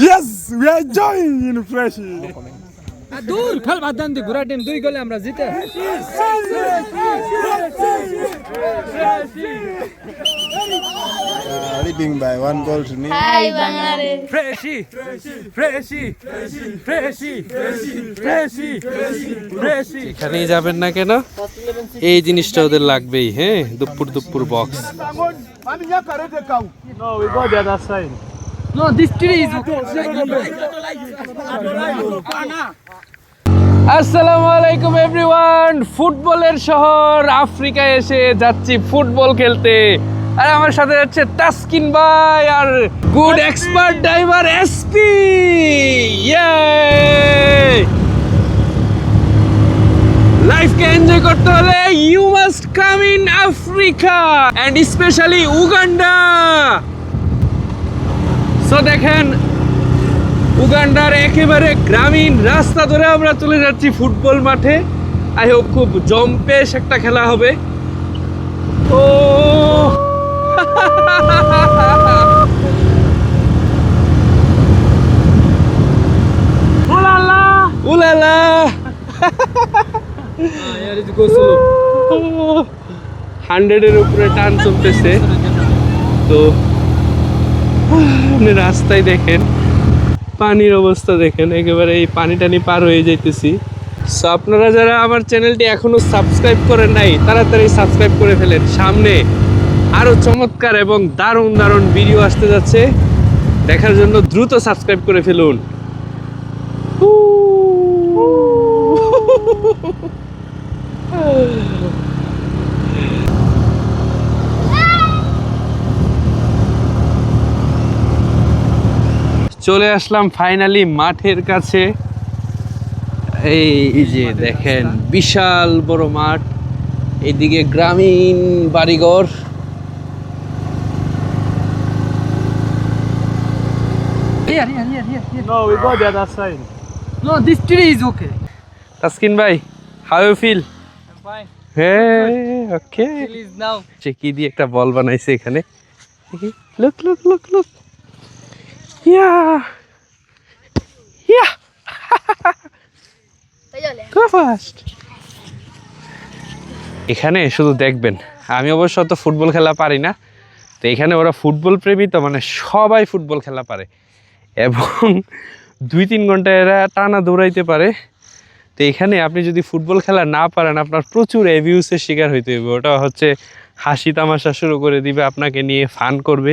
yes, we are enjoying in Freshie. দূর খেল বাদ দেন দি ঘোরা টিম দুই গোলে আমরা জিতে Uh, leading by one goal to nil. Hi Bangladesh Freshy Freshy Freshy Freshy Freshy এখানেই যাবেন না কেন এই জিনিসটা ওদের লাগবেই হ্যাঁ দুপুর দুপুর বক্স নো আসসালামু আলাইকুম এভরিওয়ান ফুটবলের শহর আফ্রিকায় এসে যাচ্ছি ফুটবল খেলতে। আর আমার সাথে যাচ্ছে তাসকিন ভাই আর গুড এক্সপার্ট ড্রাইভার এসপি লাইফকে এনজয় করতে হলে you must come in Africa and specially Uganda so দেখেন উগান্ডার একেবারে গ্রামীণ রাস্তা ধরে আমরা চলে যাচ্ছি ফুটবল মাঠে। আই হোপ খুব জম্পেশ একটা খেলা হবে। ও! উলালা! হান্ড্রেডের উপরে টান চলতেছে তো আপনি রাস্তায় দেখেন, পানির অবস্থা দেখেন, একেবারে এই পানি টানি পার হয়ে যাইতেছি। সো আপনারা যারা আমার চ্যানেলটি এখনও সাবস্ক্রাইব করেন নাই, তাড়াতাড়ি সাবস্ক্রাইব করে ফেলেন। সামনে আরও চমৎকার এবং দারুণ দারুণ ভিডিও আসতে যাচ্ছে। দেখার জন্য দ্রুত সাবস্ক্রাইব করে ফেলুন। চলে আসলাম ফাইনালি মাঠের কাছে। এই যে দেখেন বিশাল বড় মাঠ। এদিকে গ্রামীণ বাড়িঘর. তাসকিন ভাই হাউ ইউ ফিল. হ্যাঁ ওকে কি দিয়ে একটা বল বানাইছে এখানে। Look look look look yeah yeah go fast এখানে শুধু দেখবেন। আমি অবশ্য তো ফুটবল খেলা পারি না। তো এখানে ওরা ফুটবল প্রেমী তো মানে সবাই ফুটবল খেলা পারে। এবং দুই তিন ঘণ্টা এরা টানা দৌড়াইতে পারে। তো এখানে আপনি যদি ফুটবল খেলা না পারেন আপনার প্রচুর অ্যাবিউসের শিকার হইতে হবে ওটা হচ্ছে হাসি তামাশা শুরু করে দিবে আপনাকে নিয়ে ফান করবে।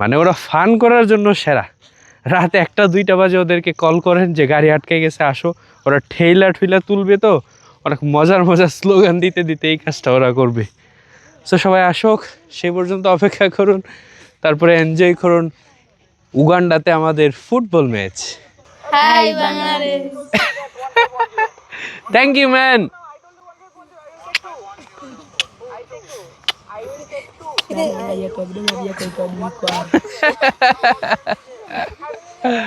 মানে ওরা ফান করার জন্য সেরা। রাত একটা দুইটা বাজে ওদেরকে কল করেন যে গাড়ি আটকে গেছে আসো। ওরা ঠেইলা ঠুইলা তুলবে তো। অনেক মজার মজার স্লোগান দিতে দিতে এই কাজটা ওরা করবে। সো সবাই আসুক সেই পর্যন্ত অপেক্ষা করুন। তারপরে এনজয় করুন উগান্ডাতে আমাদের football match thank you man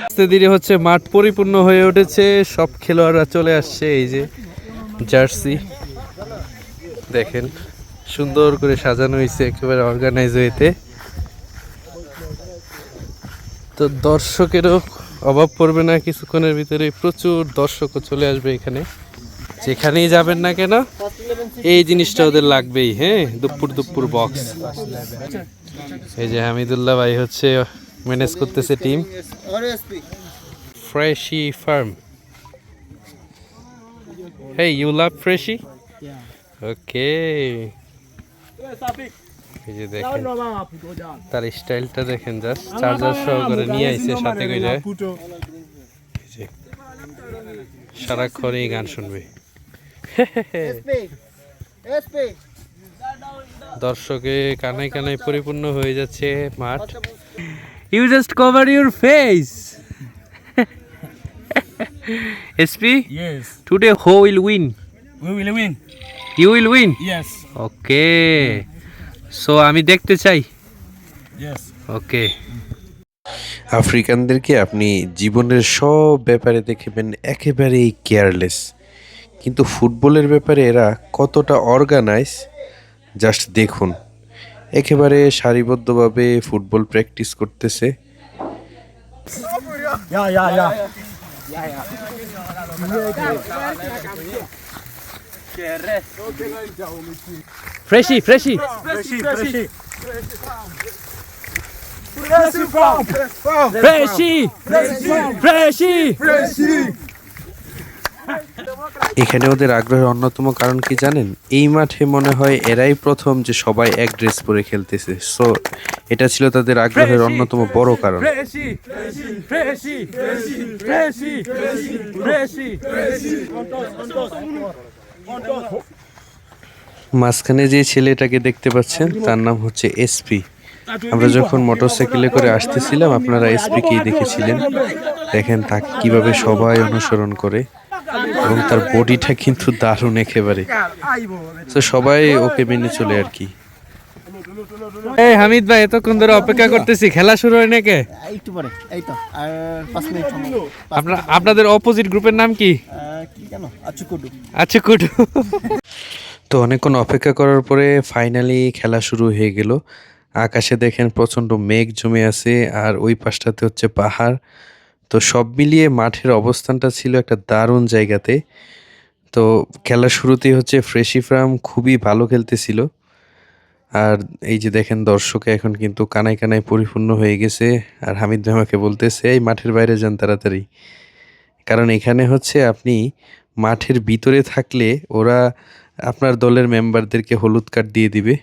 আস্তে ধীরে হচ্ছে মাঠ পরিপূর্ণ হয়ে উঠেছে। সব খেলোয়াড়রা চলে আসছে এই যে জার্সি। দেখেন সুন্দর করে সাজানো হয়েছে একেবারে অর্গানাইজ হয়েতে। তো দর্শকেরও অভাব পড়বে না কিছুক্ষণের ভিতরে প্রচুর দর্শকও চলে আসবে এখানে। যেখানেই যাবেন না কেন, এই জিনিসটা ওদের লাগবেই হ্যাঁ? দুপুর দুপুর বক্স এই যে হামিদুল্লাহ ভাই হচ্ছে ম্যানেজ করতেছে team Freshy farm hey you love Freshy okay এই যে দেখেন, তার স্টাইলটা দেখেন জাস্ট চার্জার সহ করে নিয়ে আইছে, সাথে করে। সারাক্ষণ এই গান শুনবে। দর্শকে কানায় কানায় পরিপূর্ণ হয়ে যাচ্ছে মাঠ। You just cover your face SP Yes, today who will win we will win. You will win Yes, okay so আমি দেখতে চাই। Yes. ওকে আফ্রিকানদেরকে আপনি জীবনের সব ব্যাপারে দেখবেন একেবারেই কেয়ারলেস কিন্তু ফুটবলের ব্যাপারে এরা কতটা অর্গানাইজ জাস্ট দেখুন। একেবারে সারিবদ্ধভাবে ফুটবল প্র্যাকটিস করতেছে। ফ্রেশি ফ্রেশি ফ্রেশি ফ্রেশি এখানে ওদের আগ্রহের অন্যতম কারণ কি জানেন? এই মাঠে মনে হয় এরাই প্রথম যে সবাই এক ড্রেস পরে খেলতেছে। সো এটা ছিল তাদের আগ্রহের অন্যতম বড় কারণ। মাঝখানে যে ছেলেটাকে দেখতে পাচ্ছেন তার নাম হচ্ছে এসপি আমরা যখন মোটরসাইকেলে করে আসতেছিলাম আপনারা এসপিকেই দেখেছিলেন? দেখেন তাকে কীভাবে সবাই অনুসরণ করে। এবং তার বডিটা কিন্তু দারুণ একেবারে। তো সবাই ওকে মেনে চলে আর কি। এই হামিদ ভাই এতক্ষণ ধরে অপেক্ষা করতেছি খেলা শুরু হয় নাকি? একটু পরে এই তো আর মিনিট আপনার আপনাদের অপোজিট গ্রুপের নাম কি? কি কেন আচ্ছা কুডু আচ্ছা কুটু তো অনেকক্ষণ অপেক্ষা করার পরে ফাইনালি খেলা শুরু হয়ে গেল। আকাশে দেখেন প্রচণ্ড মেঘ জমে আছে আর ওই পাশটাতে হচ্ছে পাহাড়। তো সব মিলিয়ে মাঠের অবস্থানটা ছিল একটা দারুণ জায়গাতে। তো খেলার শুরুতেই হচ্ছে ফ্রেশি ফার্ম খুবই ভালো খেলতেছিল। আর এই যে দেখেন দর্শকে এখন কিন্তু কানায় কানায় পরিপূর্ণ হয়ে গেছে। আর হামিদ ভাই আমাকে বলতেছে, এই মাঠের বাইরে যান তাড়াতাড়ি। কারণ এখানে হচ্ছে আপনি মাঠের ভিতরে থাকলে ওরা আপনার দলের মেম্বারদেরকে হলুদ কার্ড দিয়ে দিবে।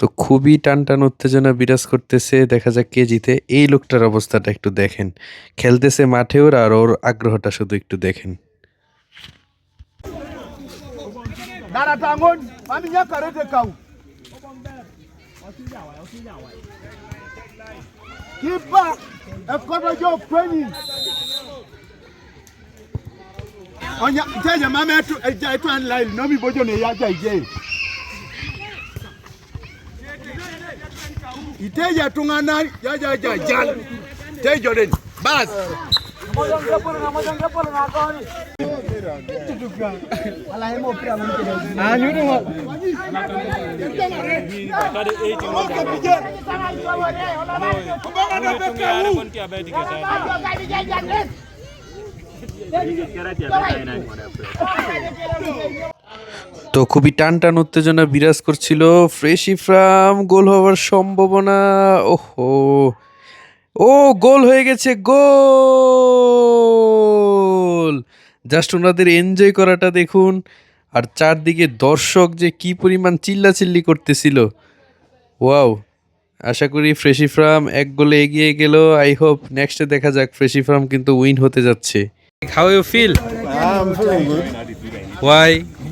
তো খুবই টান টান উত্তেজনা বিরাজ করতেছে, দেখা যাক কে জিতে। এই লোকটার অবস্থাটা একটু দেখেন। খেলতেছে মাঠে ওর আর ওর আগ্রহটা শুধু একটু দেখেন. iteja ya tungana ya, ya, jajajajal tejo deni basi Thank you. তো খুবই টান টান উত্তেজনা বিরাজ করছিল ফ্রেশি ফ্রাম গোল হওয়ার সম্ভাবনা ওহো। ও গোল হয়ে গেছে গোল! জাস্ট ওনাদের এনজয় করাটা দেখুন আর চারদিকে দর্শক যে কি পরিমাণ চিল্লাচিল্লি করতেছিল। ওয়াও আশা করি ফ্রেশি ফার্ম এক গোলে এগিয়ে গেল। আই হোপ নেক্সটে দেখা যাক ফ্রেশি ফার্ম কিন্তু উইন হতে যাচ্ছে। How you feel why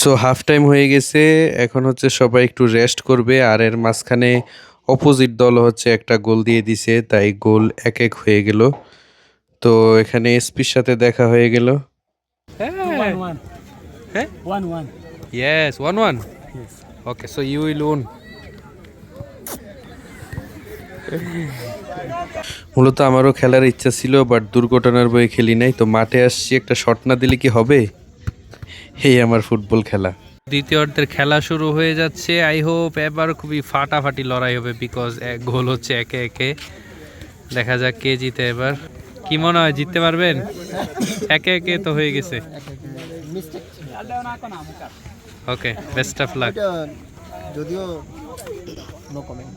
so half time হয়ে গেছে। এখন হচ্ছে সবাই একটু রেস্ট করবে। আর এর মাঝখানে অপোজিট দল হচ্ছে একটা গোল দিয়ে দিছে। তাই গোল এক এক হয়ে গেল। তো এখানে এসপির সাথে দেখা হয়ে গেল। Yes one one okay so you will win মূলত আমারও খেলার ইচ্ছা ছিল বাট দুর্ঘটনার বয়ে খেলি নাই। তো মাঠে আসছি একটা শট না দিলে কি হবে? এই আমার ফুটবল খেলা। দ্বিতীয় অর্ধের খেলা শুরু হয়ে যাচ্ছে। আই হোপ এবার খুবই ফাটাফাটি লড়াই হবে বিকজ এক গোল হচ্ছে একে একে। দেখা যাক কে জিতে এবার। কি মনে হয় জিততে পারবেন? একে একে তো হয়ে গেছে। ওকে বেস্ট অফ লাক যদিও নো কমেন্ট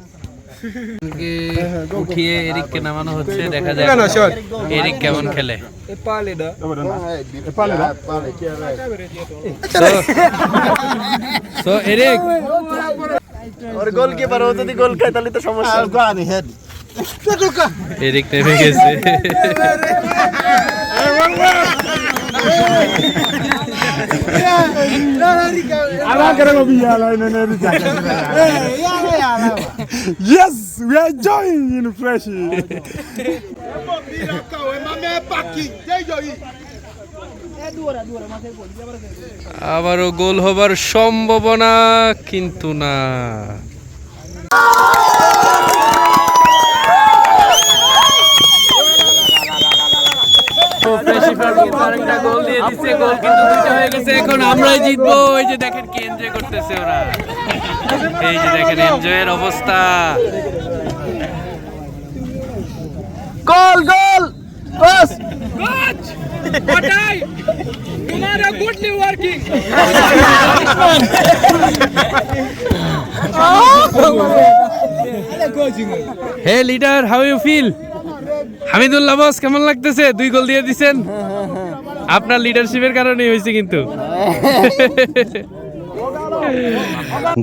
উঠিয়ে এরিককে নামানো হচ্ছে দেখা যাক এরিক কেমন খেলে সো এরিক ওর গোলকিপার ও যদি গোল খায় তাহলে তো সমস্যা. এরিক নেমে গেছে Yes, we are joining in fresh. আবারও গোল হবার সম্ভাবনা কিন্তু না গোল দিয়ে দিচ্ছে গোল কিন্তু দুইটা হয়ে গেছে এখন আমরাই জিতবো। এই যে দেখেন কি এনজয় করতেছে ওরা। এই যে দেখেন এনজয়ের অবস্থা। Goal goal. বাস। তোমারা goodly working hey leader how you feel Hamidullah boss কেমন লাগতেছে? দুই গোল দিয়ে দিছেন। আপনার লিডারশিপের কারণে হয়েছে কিন্তু।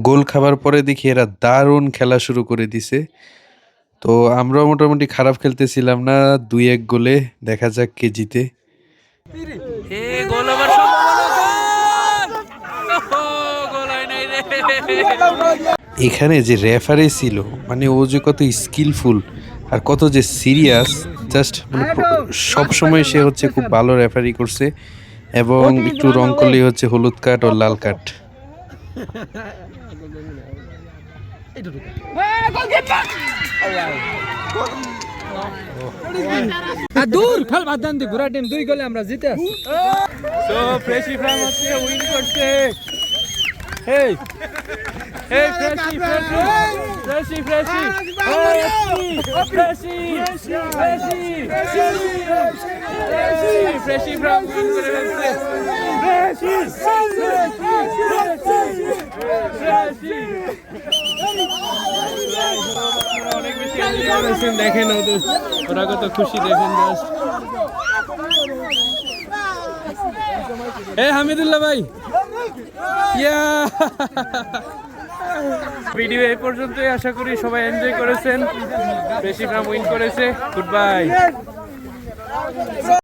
গোল খাবার পরে দেখি এরা দারুণ খেলা শুরু করে দিছে। তো আমরাও মোটামুটি খারাপ খেলতেছিলাম না দুই এক গোলে দেখা যাক কে জিতে। এ গোল আবার সম্ভাবনা গোল ওহো, গোল নাই রে। এখানে যে রেফারি ছিল মানে ও যে কত স্কিলফুল আর কত যে সিরিয়াস জাস্ট মানে সব সময় সে হচ্ছে খুব ভালো রেফারি করছে এবং একটু রং করলেই হচ্ছে হলুদ কার্ড ও লাল কার্ড দূর খেল বাদ দেন ঘোরা টিম দুই গোলে আমরা জিতে আছি। ফ্রেশি ফ্রাম হচ্ছে উইন করছে। হেই এই ফ্রেশি Freshy Freshy Freshy Freshy Freshy ফ্রেশি ব্রাহ্মণ করে ফ্রেশি ফ্রেশি অনেক বেশি এনজয় করেছেন দেখেন ওদের ওরা কত খুশি দেখেন জাস্ট এ হামিদুল্লাহ ভাই। ইয়া। ভিডিও এই পর্যন্তই। আশা করি সবাই এনজয় করেছেন। বেশি উইন করেছে। Good bye